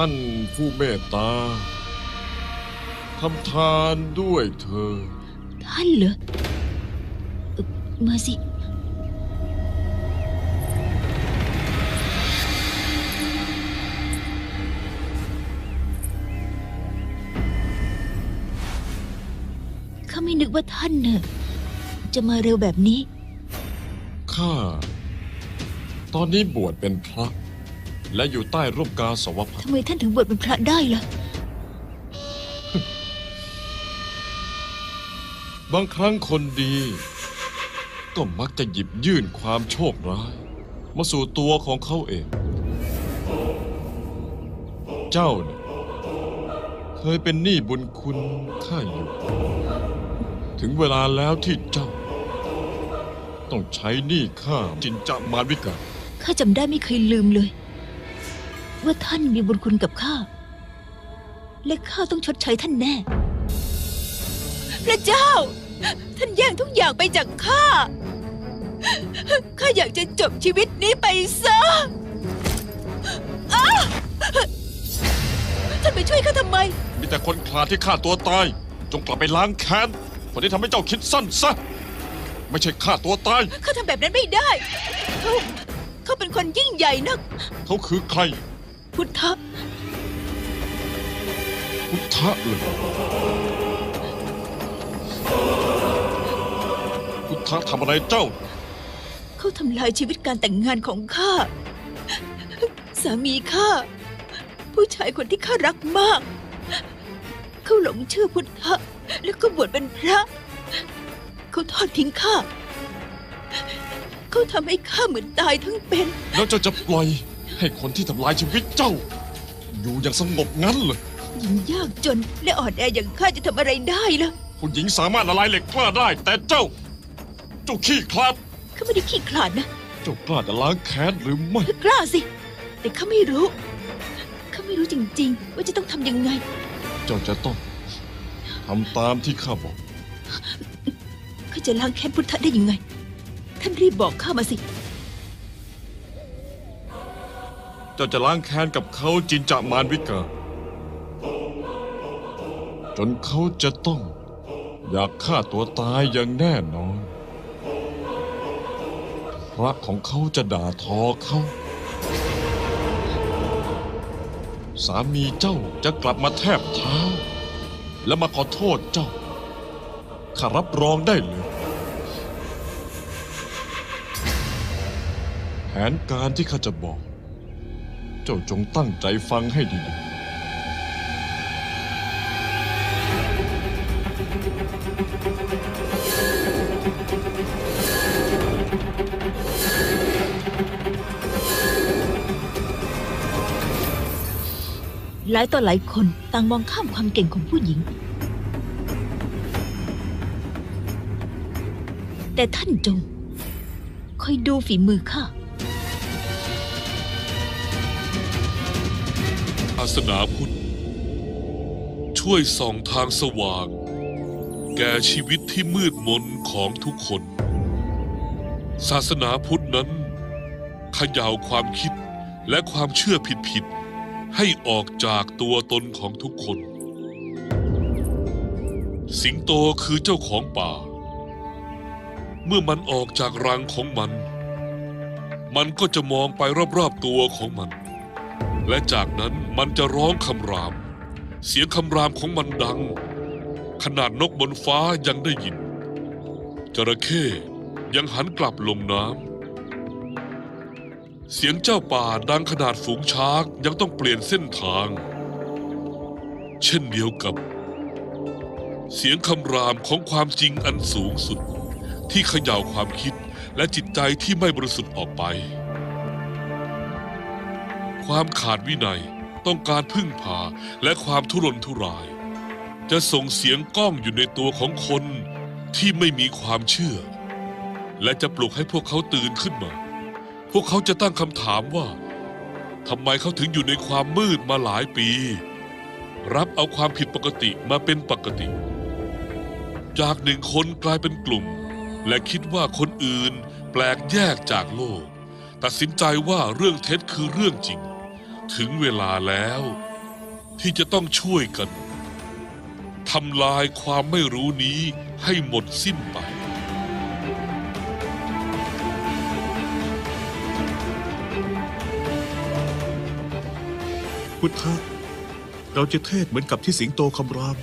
ท่านผู้เมตตาทำทานด้วยเธอ ท่านเหรอเอ่อมาสิ ข้าไม่นึกว่าท่านเน่ะจะมาเร็วแบบนี้ ข้า ตอนนี้บวชเป็นพระ และอยู่ใต้ร่มกาสาวพัดทำไมท่านถึงบวชเป็นพระได้ล่ะ บางครั้งคนดี ก็มักจะหยิบยื่นความโชคร้าย มาสู่ตัวของเขาเอง เจ้าเนี่ยเคยเป็นหนี้บุญคุณข้าอยู่ ถึงเวลาแล้วที่เจ้า ต้องใช้หนี้ข้าจินจามารวิกาข้าจำได้ไม่เคยลืมเลย ว่าท่านมีบุญคุณกับข้า และข้าต้องชดใช้ท่านแน่ พระเจ้า ท่านแย่งทุกอย่างไปจากข้า ข้าอยากจะจบชีวิตนี้ไปซะอ้าท่านไปช่วยข้าทำไม มีแต่คนขลาดที่ฆ่าตัวตาย จงกลับไปล้างแค้นคนที่ทำให้เจ้าคิดสั้นซะ ไม่ใช่ฆ่าตัวตาย ข้าทำแบบนั้นไม่ได้ เขาเขาเป็นคนยิ่งใหญ่นัก เขาคือใคร พุทธะ พุทธะเลยพุทธะทำอะไรเจ้า เขาทำลายชีวิตการแต่งงานของข้า สามีข้า ผู้ชายคนที่ข้ารักมาก เขาหลงเชื่อพุทธะ แล้วก็บวชเป็นพระ เขาทอดทิ้งข้า เขาทำให้ข้าเหมือนตายทั้งเป็น แล้วเจ้าจะปล่อย ให้คนที่ทำลายชีวิตเจ้า อยู่อย่างสงบงั้นเหรอหญิงยากจนและอ่อนแออย่างข้าจะทำอะไรได้ล่ะผู้หญิงสามารถละลายเหล็กกล้าได้ แต่เจ้า เจ้าขี้คลาดข้าไม่ได้ขี้ขลาดนะเจ้ากล้าจะล้างแค้นหรือไม่กล้าสิ แต่ข้าไม่รู้ข้าไม่รู้จริง ๆ ว่าจะต้องทำยังไง เจ้าจะต้องทำตามที่ข้าบอกข้าจะล้างแค้นพุทธะได้ยังไง ท่านรีบบอกข้ามาสิ เจ้าจะล้างแค้นกับเขาจินจามารวิกา จนเขาจะต้อง อยากฆ่าตัวตายอย่างแน่นอน พระของเขาจะด่าทอเขา สามีเจ้าจะกลับมาแทบเท้า และมาขอโทษเจ้าข้ารับรองได้เลยแผนการที่ข้าจะบอก เจ้าจงตั้งใจฟังให้ดี หลายต่อหลายคนต่างมองข้ามความเก่งของผู้หญิง แต่ท่านจงคอยดูฝีมือข้า สนาพุทธ ช่วยส่องทางสว่าง แก่ชีวิตที่มืดมนของทุกคน ศาสนาพุทธนั้นขย่าวความคิดและความเชื่อผิดๆให้ออกจากตัวตนของทุกคน สิงโตคือเจ้าของป่า เมื่อมันออกจากรังของมัน มันก็จะมองไปรอบๆตัวของมัน และจากนั้นมันจะร้องคำราม เสียงคำรามของมันดัง ขนาดนกบนฟ้ายังได้ยิน จระเข้ยังหันกลับลงน้ำ เสียงเจ้าป่าดังขนาดฝูงช้างยังต้องเปลี่ยนเส้นทาง เช่นเดียวกับ เสียงคำรามของความจริงอันสูงสุด ที่เขย่าความคิดและจิตใจที่ไม่บริสุทธิ์ออกไป ความขาดวินัยต้องการพึ่งพาและความทุรนทุราย จะส่งเสียงก้องอยู่ในตัวของคนที่ไม่มีความเชื่อ และจะปลุกให้พวกเขาตื่นขึ้นมา พวกเขาจะตั้งคำถามว่าทำไมเขาถึงอยู่ในความมืดมาหลายปี รับเอาความผิดปกติมาเป็นปกติ จากหนึ่งคนกลายเป็นกลุ่ม และคิดว่าคนอื่นแปลกแยกจากโลก ตัดสินใจว่าเรื่องเท็จคือเรื่องจริง ถึงเวลาแล้ว ที่จะต้องช่วยกันทำลายความไม่รู้นี้ให้หมดสิ้นไปพุทธะเราจะเทศเหมือนกับที่สิงโตคำราม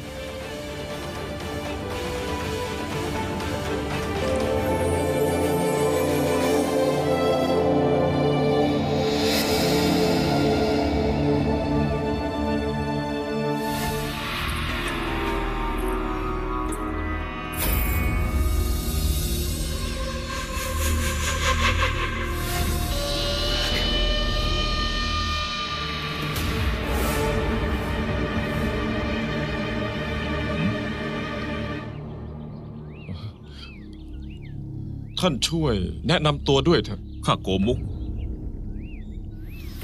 ท่านช่วย แนะนำตัวด้วยเถอะ ข้าโกมุก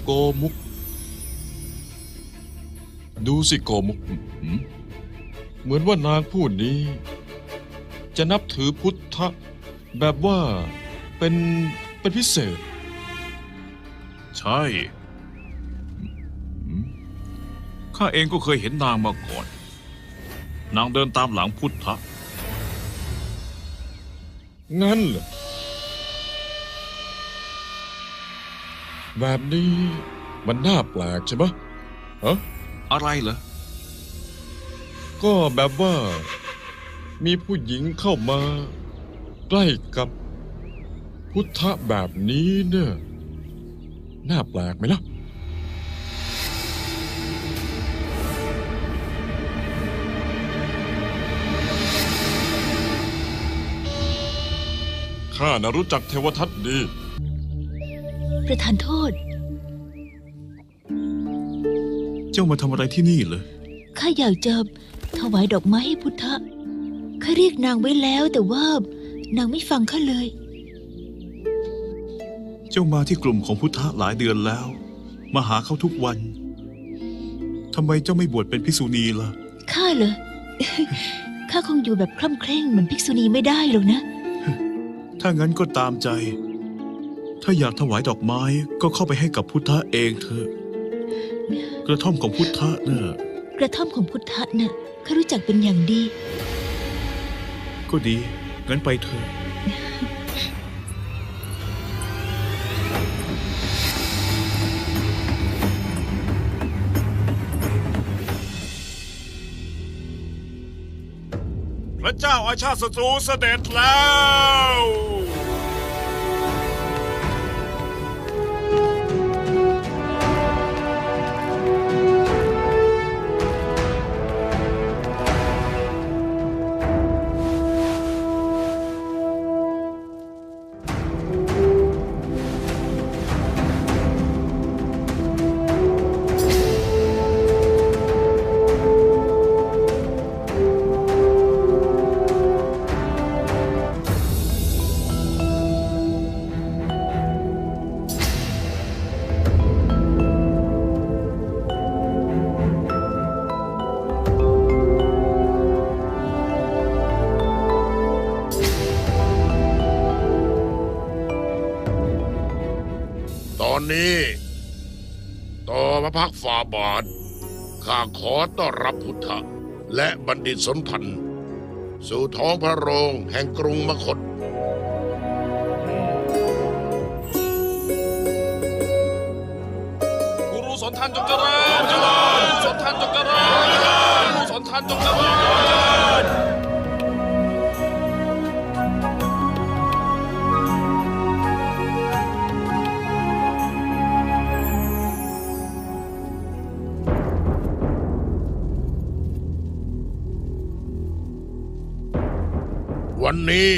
โกมุก ดูสิโกมุก หืมเหมือนว่านางผู้นี้ จะนับถือพุทธะแบบว่าเป็นเป็นพิเศษ ใช่หืมข้าเองก็เคยเห็นนางมาก่อน นางเดินตามหลังพุทธะ งั้นเหรอ แบบนี้มันน่าแปลกใช่ไหมฮะอะไรเหรอ ก็แบบว่า มีผู้หญิงเข้ามา ใกล้กับ พุทธะแบบนี้เนี่ย น่าแปลกไหมล่ะ ข้านะรู้จักเทวทัตดี ประทานโทษ เจ้ามาทำอะไรที่นี่เหรอข้าอยากจะถวายดอกไม้ให้พุทธะ ข้าเรียกนางไว้แล้วแต่ว่านางไม่ฟังข้าเลย เจ้ามาที่กลุ่มของพุทธะหลายเดือนแล้ว มาหาเขาทุกวันทำไมเจ้าไม่บวชเป็นภิกษุณีล่ะ ข้าเหรอ ข้าคงอยู่แบบคล่ำเคร่งเหมือนภิกษุณีไม่ได้หรอกนะ ถ้างั้นก็ตามใจ ถ้าอยากถวายดอกไม้ก็เข้าไปให้กับพุทธะเองเถอะ กระท่อมของพุทธะเน่ะกระท่อมของพุทธะน่ะข้ารู้จักเป็นอย่างดี ก็ดี งั้นไปเถอะ จ้าอาชาติศัตรูเสด็จแล้ว บาท ข้าขอต้อนรับพุทธะและบัณฑิตสนทันสู่ท้องพระโรงแห่งกรุงมคตกุรูสนทันจงเจริญเจริญสนทันจงเจริญเจริญกุรูสนทันจงเจริญ วันนี้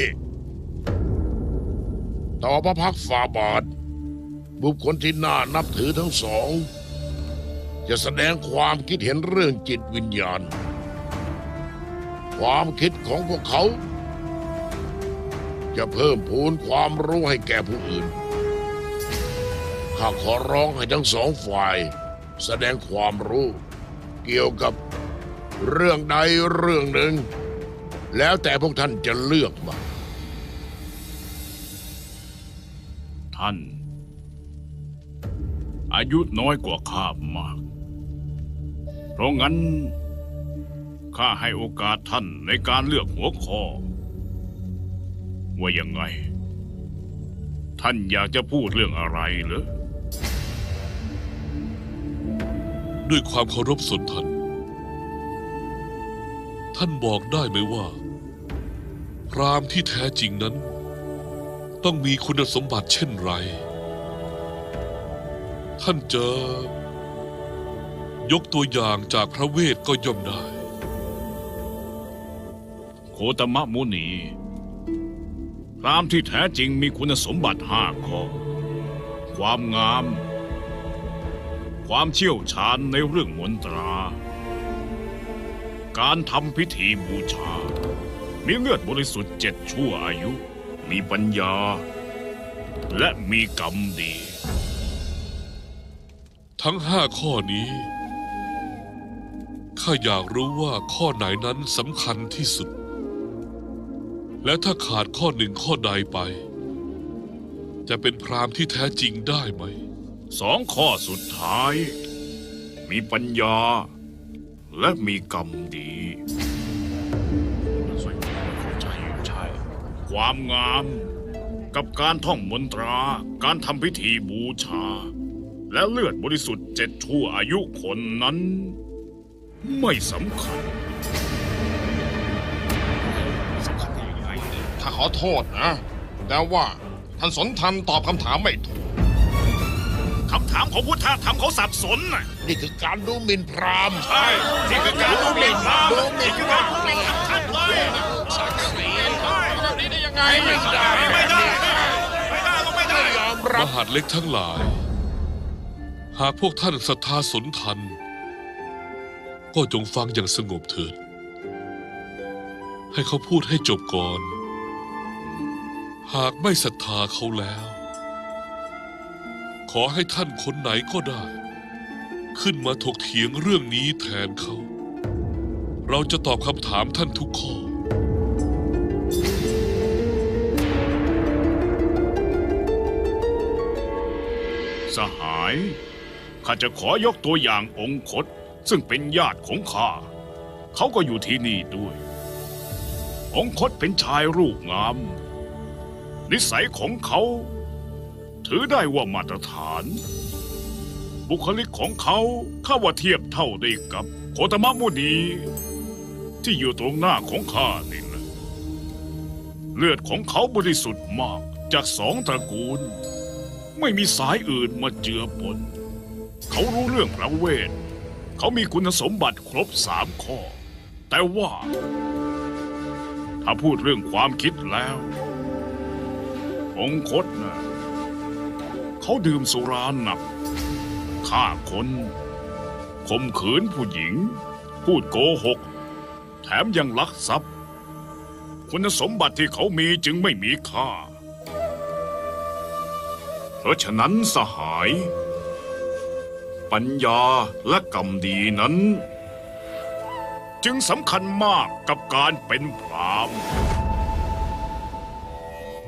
ต่อพระพักฝ่าบาท บุคคลที่น่านับถือทั้งสอง จะแสดงความคิดเห็นเรื่องจิตวิญญาณ ความคิดของพวกเขา จะเพิ่มพูนความรู้ให้แก่ผู้อื่น ข้าขอร้องให้ทั้งสองฝ่าย แสดงความรู้เกี่ยวกับเรื่องใดเรื่องหนึ่ง แล้วแต่พวกท่านจะเลือกมา ท่าน อายุน้อยกว่าข้ามาก เพราะงั้น ข้าให้โอกาสท่านในการเลือกหัวข้อ ว่ายังไง ท่านอยากจะพูดเรื่องอะไรเหรอ ด้วยความเคารพสนทันท่านบอกได้ไหมว่า พรามที่แท้จริงนั้น ต้องมีคุณสมบัติเช่นไร ท่านเจอยกตัวอย่างจากพระเวทก็ย่อมได้ โคตมะมุนี พรามที่แท้จริงมีคุณสมบัติห้าข้อ ความงาม ความเชี่ยวชาญในเรื่องมนตรา การทำพิธีบูชา มีเลือดบริสุทธิ์เจ็ดชั่วอายุ มีปัญญา และมีกรรมดี ทั้งห้าข้อนี้ ข้าอยากรู้ว่าข้อไหนนั้นสำคัญที่สุด และถ้าขาดข้อหนึ่งข้อใดไป จะเป็นพรามที่แท้จริงได้ไหม สองข้อสุดท้าย มีปัญญา และมีกรรมดี ความงาม กับการท่องมนตรา การทำพิธีบูชา และเลือดบริสุทธิ์เจ็ดชั่วอายุคนนั้น ไม่สำคัญถ้าขอโทษนะ แต่ว่าท่านสนทันตอบคำถามไม่ถูก คำถามของพุทธะทำเขาสับสนน่ะนี่คือการดูหมิ่นพราหมณ์ ใช่นี่คือการดูหมิ่นพระดูหมิ่นนี่คือการดูหมิ่นท่านเลย ไม่ได้ไม่ได้ไม่ได้ไม่ได้ก็ไม่ได้ยอมรับหาดเล็กทั้งหลาย หากพวกท่านศรัทธาสนทัน ก็จงฟังอย่างสงบเถิด ให้เขาพูดให้จบก่อน หากไม่ศรัทธาเขาแล้ว ขอให้ท่านคนไหนก็ได้ ขึ้นมาถกเถียงเรื่องนี้แทนเขา เราจะตอบคำถามท่านทุกข้อ สหาย ข้าจะขอยกตัวอย่างองคตซึ่งเป็นญาติของข้า เขาก็อยู่ที่นี่ด้วย องค์คตเป็นชายรูปงาม นิสัยของเขา ถือได้ว่ามาตรฐาน บุคลิกของเขาข้าว่าเทียบเท่าได้กับโคตมะมุนีที่อยู่ตรงหน้าของข้านี่นะเลือดของเขาบริสุทธิ์มากจากสองตระกูล ไม่มีสายอื่นมาเจือปน เขารู้เรื่องพระเวท เขามีคุณสมบัติครบสามข้อ แต่ว่า ถ้าพูดเรื่องความคิดแล้วองคตนะเขาดื่มสุราหนักฆ่าคนข่มขืนผู้หญิง พูดโกหก แถมยังลักทรัพย์ คุณสมบัติที่เขามีจึงไม่มีค่า เพราะฉะนั้นสหาย ปัญญาและกรรมดีนั้น จึงสำคัญมากกับการเป็นพรามณ์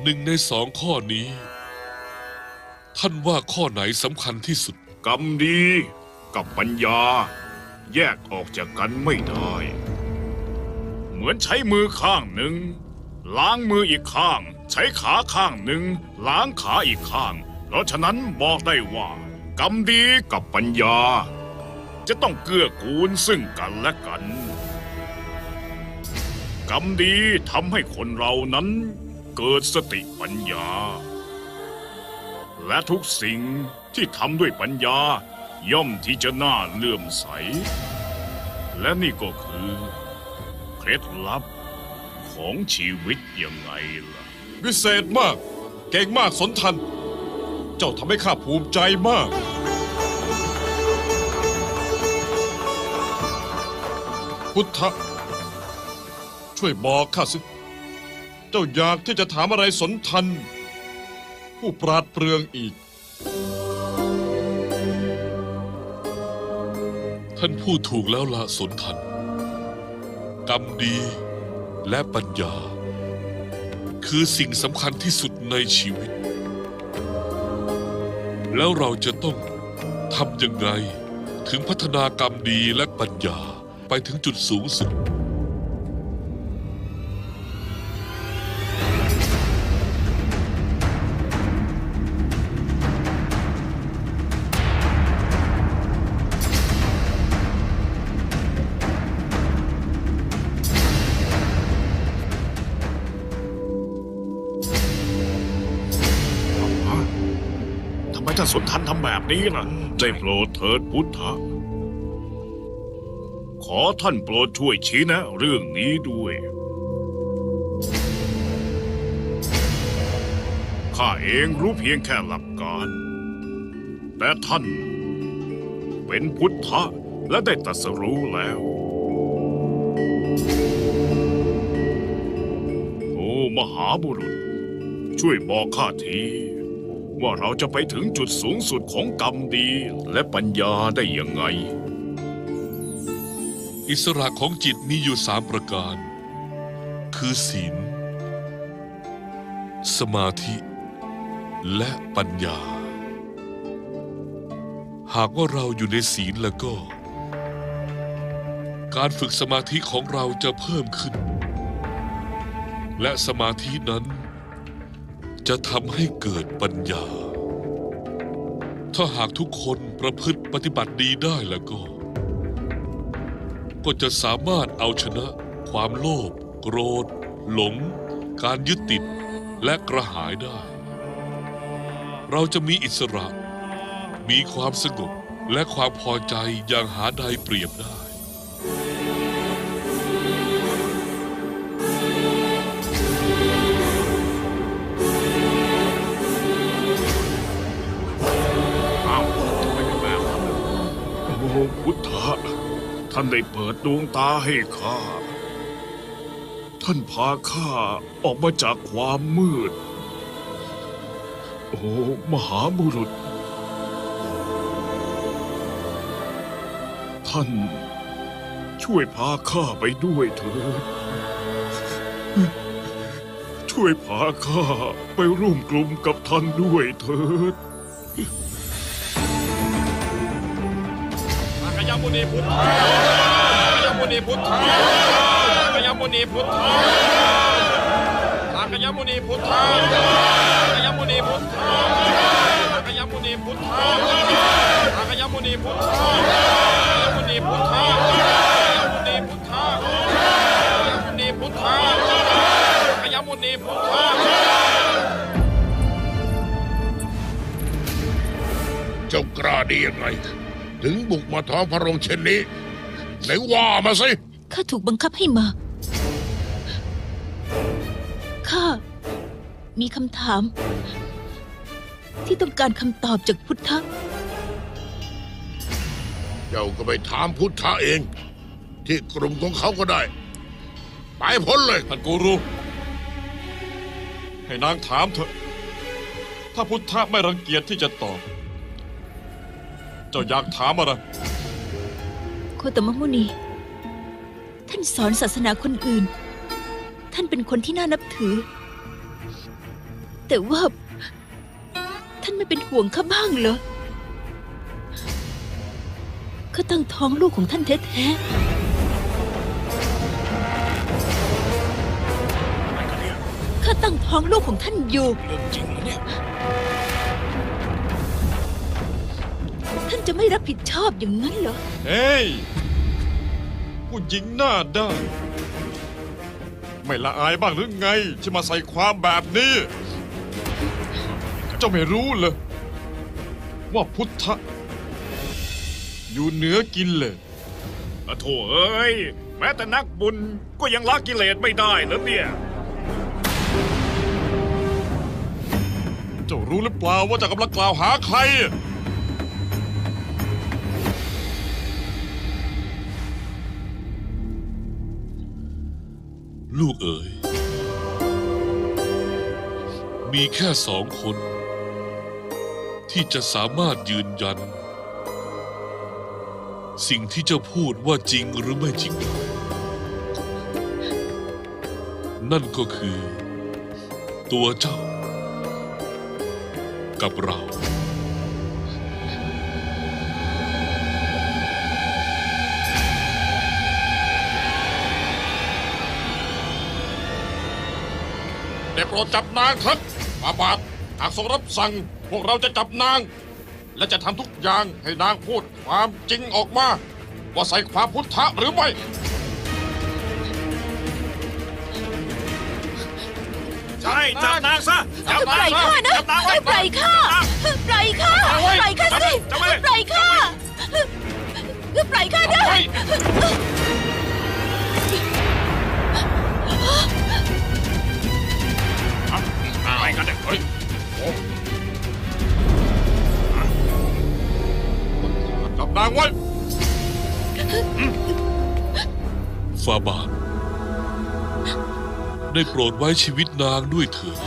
หนึ่งในสองข้อนี้ ท่านว่าข้อไหนสำคัญที่สุด กรรมดีกับปัญญา แยกออกจากกันไม่ได้ เหมือนใช้มือข้างหนึ่งล้างมืออีกข้าง ใช้ขาข้างหนึ่งล้างขาอีกข้าง เพราะฉะนั้นบอกได้ว่ากรรมดีกับปัญญา จะต้องเกื้อกูลซึ่งกันและกัน กรรมดีทำให้คนเรานั้นเกิดสติปัญญา และทุกสิ่งที่ทำด้วยปัญญาย่อมที่จะน่าเลื่อมใส และนี่ก็คือเคล็ดลับของชีวิตยังไงล่ะ วิเศษมาก เก่งมากสนทัน จ้าทำให้ข้าภูมิใจมาก พุทธะช่วยบอกข้าสิ เจ้าอยากที่จะถามอะไรสนทัน ผู้ปราดเปรื่องอีก ท่านพูดถูกแล้วละสนทัน กรรมดีและปัญญา คือสิ่งสำคัญที่สุดในชีวิต แล้วเราจะต้องทำยังไงถึงพัฒนากรรมดีและปัญญาไปถึงจุดสูงสุด สนทันทำแบบนี้ล่ะได้โปรดเถิดพุทธะ ขอท่านโปรดช่วยชี้แนะเรื่องนี้ด้วย ข้าเองรู้เพียงแค่หลักการ แต่ท่านเป็นพุทธะและได้ตรัสรู้แล้ว โอ้มหาบุรุษ ช่วยบอกข้าที ว่าเราจะไปถึงจุดสูงสุดของกรรมดีและปัญญาได้ยังไง อิสระของจิตมีอยู่สามประการ คือศีล สมาธิ และปัญญา หากว่าเราอยู่ในศีลแล้วก็ การฝึกสมาธิของเราจะเพิ่มขึ้น และสมาธินั้น จะทำให้เกิดปัญญา ถ้าหากทุกคนประพฤติปฏิบัติดีได้แล้วก็ ก็จะสามารถเอาชนะความโลภโกรธ หลง การยึดติดและกระหายได้ เราจะมีอิสระ มีความสงบและความพอใจอย่างหาใดเปรียบได้ ท่านได้เปิดดวงตาให้ข้า ท่านพาข้าออกมาจากความมืด โอ้ มหาบุรุษ ท่านช่วยพาข้าไปด้วยเถิด ช่วยพาข้าไปร่วมกลุ่มกับท่านด้วยเถิด ยมุนีพุทธพยมุนีพุทธพยมุนีพุทธสักยมุนีพุทธสักยมุนีพุทธสักยมุนีพุทธสัยมุนีพุทธมุนีพุทธมุนีพุทธมุนีพุทธสัยมุนีพุทธเจ้ากล้าด้ยังไง ถึงบุกมาท้องพระโรงเช่นนี้ไหนว่ามาสิ ข้าถูกบังคับให้มา ข้ามีคำถาม ที่ต้องการคำตอบจากพุทธะ เจ้าก็ไปถามพุทธะเอง ที่กลุ่มของเขาก็ได้ ไปพ้นเลย ท่านกูรู ให้นางถามเถอะ ถ้าพุทธะไม่รังเกียจที่จะตอบ เจ้าอยากถามอะไร โคตมมุนี ท่านสอนศาสนาคนอื่น ท่านเป็นคนที่น่านับถือ แต่ว่า ท่านไม่เป็นห่วงข้าบ้างเหรอข้าตั้งท้องลูกของท่านแท้ๆข้าตั้งท้องลูกของท่านอยู่ เรื่องจริงเหรอเนี่ย จะไม่รับผิดชอบอย่างนั้นเหรอ เฮ้ย ผู้หญิงหน้าด้านไม่ละอายบ้างหรือไงที่มาใส่ความแบบนี้ เจ้าไม่รู้เลย ว่าพุทธะอยู่เหนือกินเลยอะโถเอ้ย แม้แต่นักบุญก็ยังละกิเลสไม่ได้แล้วเนี่ย เจ้ารู้หรือเปล่าว่าเจะกำลังกล่าวหาใคร ลูกเอ๋ย มีแค่สองคน ที่จะสามารถยืนยัน สิ่งที่เจ้าพูดว่าจริงหรือไม่จริง นั่นก็คือ ตัวเจ้า กับเรา ได้โปรดจับนางเถิดฟาบาทหากทรงรับสั่ง พวกเราจะจับนาง และจะทำทุกอย่างให้นางพูดความจริงออกมา ว่าใส่ความพุทธะหรือไม่ ใช่จับนางซะจับปนาล่งอยข้านะจับนางไว้ปล่อยข้าปล่อยข้าปล่อยข้าสิจับไว้ปล่อยข้าปล่อยข้านะ นางไว้ฟาบาทได้โปรดไว้ชีวิตนางด้วยเถิด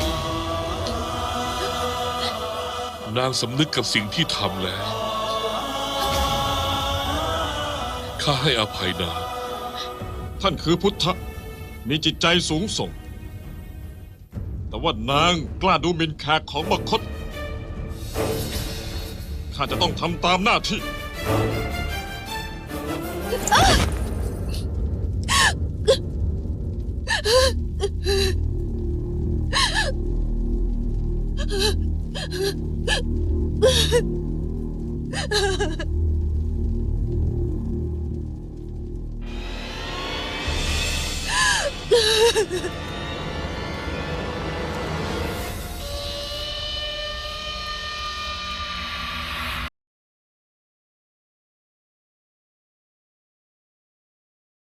นางสำนึกกับสิ่งที่ทำแล้ว ข้าให้อภัยนาง ท่านคือพุทธะ มีจิตใจสูงส่ง แต่ว่านางกล้าดูหมิ่นแขกของมคต ข้าจะต้องทำตามหน้าที่ เ